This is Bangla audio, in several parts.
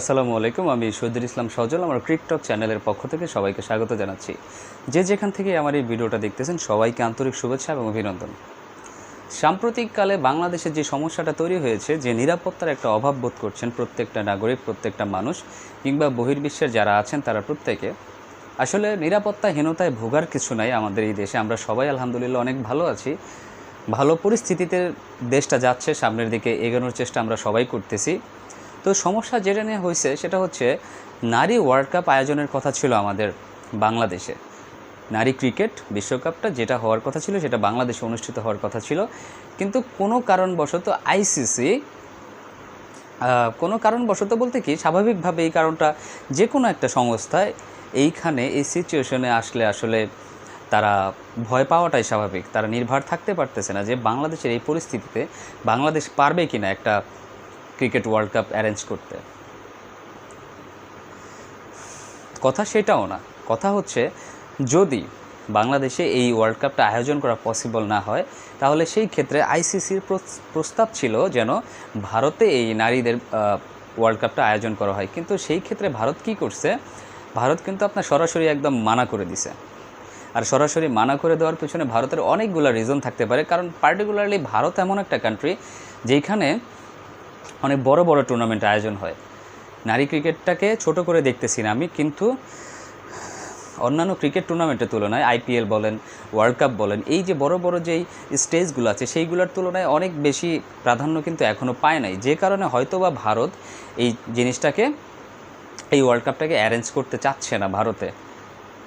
আসসালামু আলাইকুম। আমি শহীদুল ইসলাম সজল, আমার ক্রিকটক চ্যানেলের পক্ষ থেকে সবাইকে স্বাগত জানাচ্ছি। যে যেখান থেকে আমার এই ভিডিওটা দেখতেছেন, সবাইকে আন্তরিক শুভেচ্ছা এবং অভিনন্দন। সাম্প্রতিককালে বাংলাদেশে যে সমস্যাটা তৈরি হয়েছে, যে নিরাপত্তার একটা অভাব বোধ করছেন প্রত্যেকটা নাগরিক, প্রত্যেকটা মানুষ, কিংবা বহির্বিশ্বের যারা আছেন, তারা প্রত্যেকে, আসলে নিরাপত্তাহীনতায় ভোগার কিছু নাই আমাদের এই দেশে। আমরা সবাই আলহামদুলিল্লাহ অনেক ভালো আছি। ভালো পরিস্থিতিতে দেশটা যাচ্ছে, সামনের দিকে এগোনোর চেষ্টা আমরা সবাই করতেছি। তো সমস্যা যেটা নিয়ে হয়েছে, সেটা হচ্ছে নারী ওয়ার্ল্ড কাপ আয়োজনের কথা ছিল আমাদের বাংলাদেশে। নারী ক্রিকেট বিশ্বকাপটা যেটা হওয়ার কথা ছিল, সেটা বাংলাদেশে অনুষ্ঠিত হওয়ার কথা ছিল। কিন্তু কোনো কারণবশত আইসিসি কোনো কারণবশত বলতে কি, স্বাভাবিকভাবে এই কারণটা যে কোনো একটা সংস্থায় এইখানে এই সিচুয়েশনে আসলে আসলে তারা ভয় পাওয়াটাই স্বাভাবিক। তারা নির্ভর থাকতে পারতেছে না যে বাংলাদেশের এই পরিস্থিতিতে বাংলাদেশ পারবে কি না একটা ক্রিকেট ওয়ার্ল্ড কাপ অ্যারেঞ্জ করতে। কথা সেটাও না। কথা হচ্ছে, যদি বাংলাদেশে এই ওয়ার্ল্ড কাপটা আয়োজন করা পসিবল না হয়, তাহলে সেই ক্ষেত্রে আইসিসির প্রস্তাব ছিল যেন ভারতে এই নারীদের ওয়ার্ল্ড কাপটা আয়োজন করা হয়। কিন্তু সেই ক্ষেত্রে ভারত কি করছে, ভারত কিন্তু আপনার সরাসরি একদম মানা করে দিছে। আর সরাসরি মানা করে দেওয়ার পিছনে ভারতের অনেকগুলো রিজন থাকতে পারে। কারণ পার্টিকুলারলি ভারত এমন একটা কান্ট্রি যেখানে অনেক বড় বড় টুর্নামেন্ট আয়োজন হয়। নারী ক্রিকেটটাকে ছোট করে দেখতেছি না আমি, কিন্তু অন্যান্য ক্রিকেট টুর্নামেন্টের তুলনায় আইপিএল বলেন ওয়ার্ল্ড কাপ বলেন, এই যে বড় বড় যেই স্টেজগুলো আছে, সেইগুলোর তুলনায় অনেক বেশি প্রাধান্য কিন্তু এখনও পায় নাই। যে কারণে হয়তোবা ভারত এই জিনিসটাকে, এই ওয়ার্ল্ড কাপটাকে অ্যারেঞ্জ করতে চাচ্ছে না ভারতে।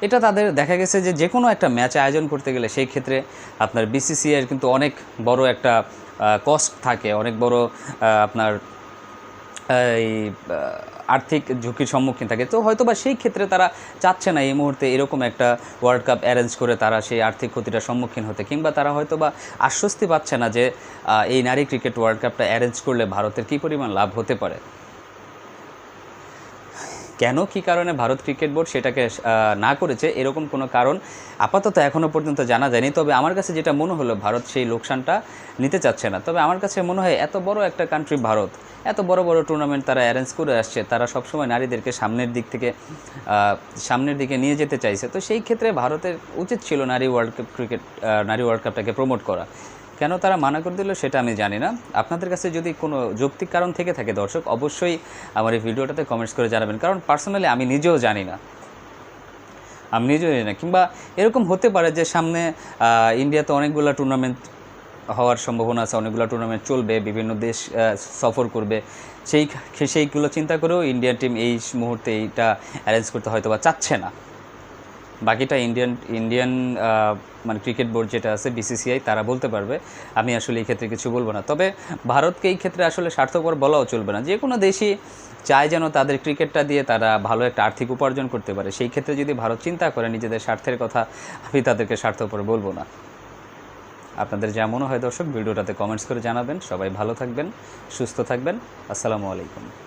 এটা তাদের দেখা গেছে যে যে কোনো একটা ম্যাচ আয়োজন করতে গেলে সেই ক্ষেত্রে আপনার বিসিসিআইয়ের কিন্তু অনেক বড় একটা কস্ট থাকে, অনেক বড় আপনার এই আর্থিক ঝুঁকির সম্মুখীন থাকে। তো হয়তো বা সেই ক্ষেত্রে তারা চাচ্ছে না এই মুহূর্তে এরকম একটা ওয়ার্ল্ড কাপ অ্যারেঞ্জ করে তারা সেই আর্থিক ক্ষতিটার সম্মুখীন হতে, কিংবা তারা হয়তো বা আশ্বস্তি পাচ্ছে না যে এই নারী ক্রিকেট ওয়ার্ল্ড কাপটা অ্যারেঞ্জ করলে ভারতের কী পরিমাণ লাভ হতে পারে। কেন কি কারণে ভারত ক্রিকেট বোর্ড সেটাকে না করেছে এরকম কোনো কারণ আপাতত এখনও পর্যন্ত জানা যায়নি। তবে আমার কাছে যেটা মনে হলো, ভারত সেই লোকসানটা নিতে চাচ্ছে না। তবে আমার কাছে মনে হয় এত বড় একটা কান্ট্রি ভারত, এত বড় বড় টুর্নামেন্ট তারা অ্যারেঞ্জ করে আসছে, তারা সবসময় নারীদেরকে সামনের দিক থেকে সামনের দিকে নিয়ে যেতে চাইছে। তো সেই ক্ষেত্রে ভারতের উচিত ছিল নারী ওয়ার্ল্ড কাপ ক্রিকেট নারী ওয়ার্ল্ড কাপটাকে প্রমোট করা। কেন তারা মানা করে দিল সেটা আমি জানি না। আপনাদের কাছে যদি কোনো যৌক্তিক কারণ থেকে থাকে দর্শক, অবশ্যই আমার এই ভিডিওটাতে কমেন্টস করে জানাবেন। কারণ পার্সোনালি আমি নিজেও জানি না। আমি নিজেও জানি না। কিংবা এরকম হতে পারে যে সামনে ইন্ডিয়াতে অনেকগুলো টুর্নামেন্ট হওয়ার সম্ভাবনা আছে, অনেকগুলো টুর্নামেন্ট চলবে, বিভিন্ন দেশ সফর করবে। সেই সেইগুলো চিন্তা করেও ইন্ডিয়ান টিম এই মুহূর্তে এইটা অ্যারেঞ্জ করতে হয়তো বা চাচ্ছে না। বাকিটা ইন্ডিয়ান ইন্ডিয়ান মানে ক্রিকেট বোর্ড যেটা আছে বিসিসিআই তারা বলতে পারবে। আমি আসলে এই ক্ষেত্রে কিছু বলব না। তবে ভারতকে এই ক্ষেত্রে আসলে স্বার্থপর বলাও চলবে না। যে কোনো দেশই চায় যেন তাদের ক্রিকেটটা দিয়ে তারা ভালো একটা আর্থিক উপার্জন করতে পারে। সেই ক্ষেত্রে যদি ভারত চিন্তা করে, নিজেদের স্বার্থের কথা আমি তাদেরকে স্বার্থপর বলব না। আপনাদের যা মনে হয় দর্শক, ভিডিওটাতে কমেন্টস করে জানাবেন। সবাই ভালো থাকবেন, সুস্থ থাকবেন। আসসালামু আলাইকুম।